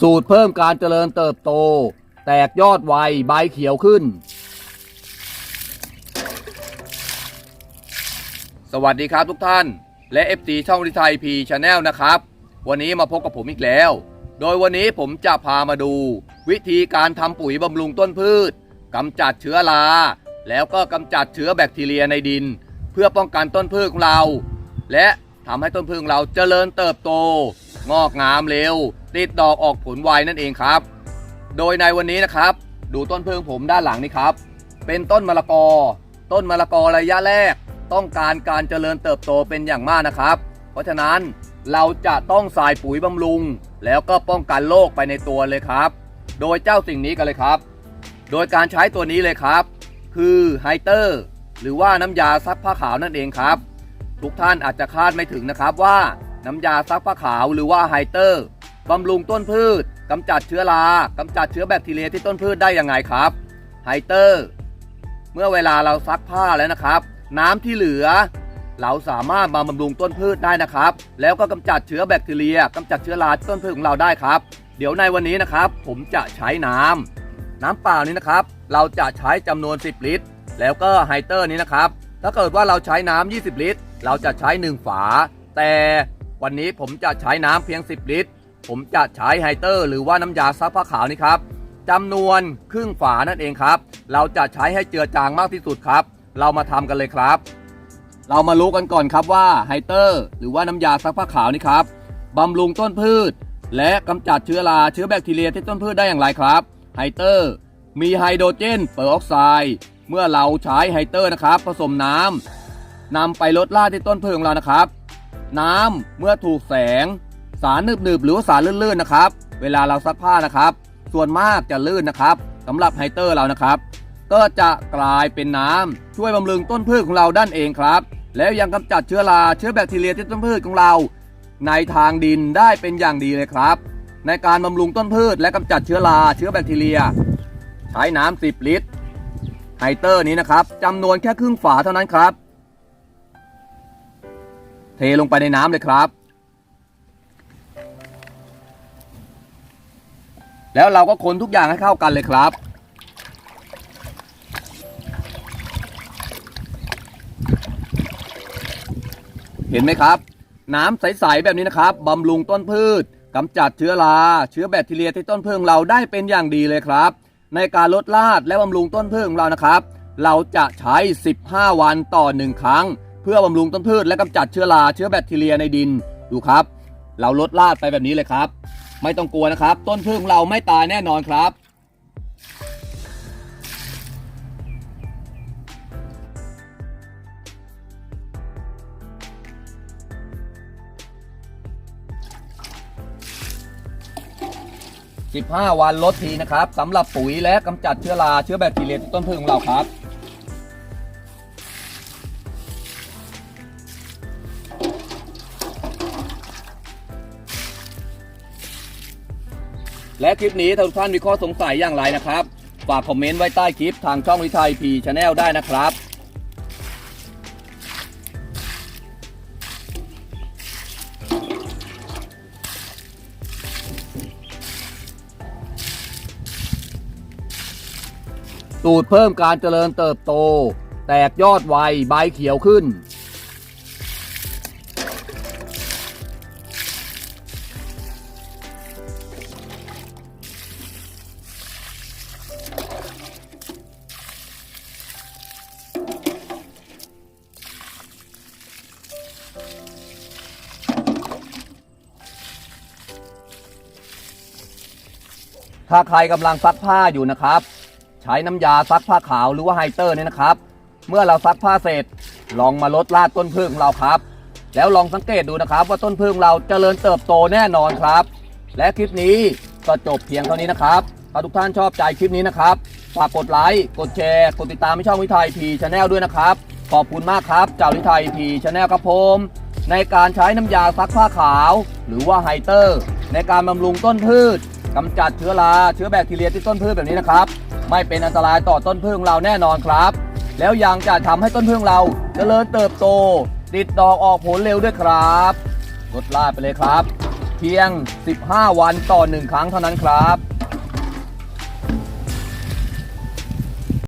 สูตรเพิ่มการเจริญเติบโต แตกยอดไวใบเขียวขึ้น สวัสดีครับทุกท่าน และ FT ช่องริไทยพีชาแนลนะครับ วันนี้มาพบกับผมอีกแล้ว โดยวันนี้ผมจะพามาดู วิธีการทำปุ๋ยบำรุงต้นพืชกำจัดเชื้อราแล้วก็กำจัดเชื้อแบคทีเรียในดิน เพื่อป้องกันต้นพืชของเรา และทำให้ต้นพืชของเราเจริญเติบโต งอกงามเร็ว ติดดอกออกผลไวนั่นเองครับ โดยในวันนี้นะครับ ดูต้นเพึ่งผมด้านหลังนี่ครับ เป็นต้นมะละกอ ต้นมะละกอระยะแรก ต้องการการเจริญเติบโตเป็นอย่างมากนะครับ เพราะฉะนั้นเราจะต้องใส่ปุ๋ยบำรุง แล้วก็ป้องกันโรคไปในตัวเลยครับ โดยเจ้าสิ่งนี้กันเลยครับ โดยการใช้ตัวนี้เลยครับ คือไฮเตอร์หรือว่าน้ำยาซักผ้าขาวนั่นเองครับ ทุกท่านอาจจะคาดไม่ถึงนะครับว่าน้ำยาซักผ้าขาวหรือว่าไฮเตอร์ บำรุงต้นพืชกำจัดเชื้อรากำจัดเชื้อแบคทีเรียที่ต้นพืชได้ยังไงครับไฮเตอร์ เมื่อเวลาเราซักผ้าแล้วนะครับ น้ำที่เหลือ เราสามารถมาบำรุงต้นพืชได้นะครับ แล้วก็กำจัดเชื้อแบคทีเรียกำจัดเชื้อราที่ต้นพืชของเราได้ครับ เดี๋ยวในวันนี้นะครับ ผมจะใช้น้ำน้ำเปล่านี้นะครับ เราจะใช้จำนวน 10 ลิตร แล้วก็ไฮเตอร์นี้นะครับ ถ้าเกิดว่าเราใช้น้ำ20 ลิตร เราจะใช้ 1 ฝา แต่วันนี้ผมจะใช้น้ำเพียง 10 ลิตร ผมจะใช้ไฮเตอร์ หรือว่าน้ำยาซักผ้าขาวนี่ครับจำนวนครึ่งฝานั่นเองครับ เราจะใช้ให้เจือจางมากที่สุดครับ เรามาทำกันเลยครับ เรามารู้กันก่อนครับว่าไฮเตอร์ หรือว่าน้ำยาซักผ้าขาวนี่ครับบำรุงต้นพืช และกำจัดเชื้อราเชื้อแบคทีเรียที่ต้นพืชได้อย่างไรครับไฮเตอร์มีไฮโดรเจนเปอร์ออกไซด์เมื่อเราใช้ไฮเตอร์นะครับ ผสมน้ำนำไปลดล่าที่ต้นพืชของเรานะครับ น้ำเมื่อถูกแสง สารหนึบๆหรือว่าสารลื่นๆนะครับ เวลาเราซักผ้านะครับ ส่วนมากจะลื่นนะครับสำหรับไฮเตอร์เรานะครับ ก็จะกลายเป็นน้ำช่วยบำรุงต้นพืชของเราด้านเองครับ แล้วยังกำจัดเชื้อราเชื้อแบคทีเรียที่ต้นพืชของเรา ในทางดินได้เป็นอย่างดีเลยครับ ในการบำรุงต้นพืชและกำจัดเชื้อราเชื้อแบคทีเรีย ใช้น้ำ10 ลิตรไฮเตอร์นี้นะครับจำนวนแค่ครึ่งฝาเท่านั้นครับ เทลงไปในน้ำเลยครับ แล้วเราก็คนทุกอย่างให้เข้ากันเลยครับ เห็นไหมครับ น้ำใสๆแบบนี้นะครับบำรุงต้นพืชกำจัดเชื้อรา เชื้อแบคทีเรียที่ต้นพืชของเราได้เป็นอย่างดีเลยครับ ในการลดรากและบำรุงต้นพืชของเรานะครับ เราจะใช้ 15 วันต่อ 1 ครั้ง เพื่อบำรุงต้นพืชและกำจัดเชื้อรา เชื้อแบคทีเรียในดิน ดูครับ เราลดรากไปแบบนี้เลยครับ ไม่ต้องกลัวนะครับ ต้นพืชของเราไม่ตายแน่นอนครับ 15 วันลดทีนะครับสำหรับปุ๋ยและกำจัดเชื้อราเชื้อแบคทีเรียต้นพืชของเราครับ และคลิปนี้ถ้าทุกท่านมีข้อสงสัยอย่างไรนะครับ ฝากคอมเมนต์ไว้ใต้คลิปทางช่องวิทัยพีชาแนลได้นะครับสูตรเพิ่มการเจริญเติบโต แตกยอดไวใบเขียวขึ้น ถ้าใครกำลังซักผ้าอยู่นะครับ ใช้น้ำยาซักผ้าขาวหรือว่าไฮเตอร์เนี่ยนะครับ เมื่อเราซักผ้าเสร็จ ลองมาลดลาดต้นพึ่งเราครับ แล้วลองสังเกตดูนะครับ ว่าต้นพึ่งเราเจริญเติบโตแน่นอนครับ และคลิปนี้ก็จบเพียงเท่านี้นะครับถ้าทุกท่านชอบใจคลิปนี้นะครับฝากกดไลค์กดแชร์กดติดตามช่องวิทัยพีชาแนลด้วยนะครับ ขอบคุณมากครับเจ้าวิทัยพีชาแนลครับผมในการใช้น้ำยาซักผ้าขาว หรือว่าไฮเตอร์ ในการบำรุงต้นพืช กำจัดเชื้อราเชื้อแบคทีเรียที่ต้นพืชแบบนี้นะครับ ไม่เป็นอันตรายต่อต้นพึ่งเราแน่นอนครับ แล้วยังจะทำให้ต้นพึ่งเราเจริญเติบโต ติดดอกออกผลเร็วด้วยครับกดลค์ไปเลยครับ เพียง 15 วันต่อ 1 ครั้งเท่านั้นครับ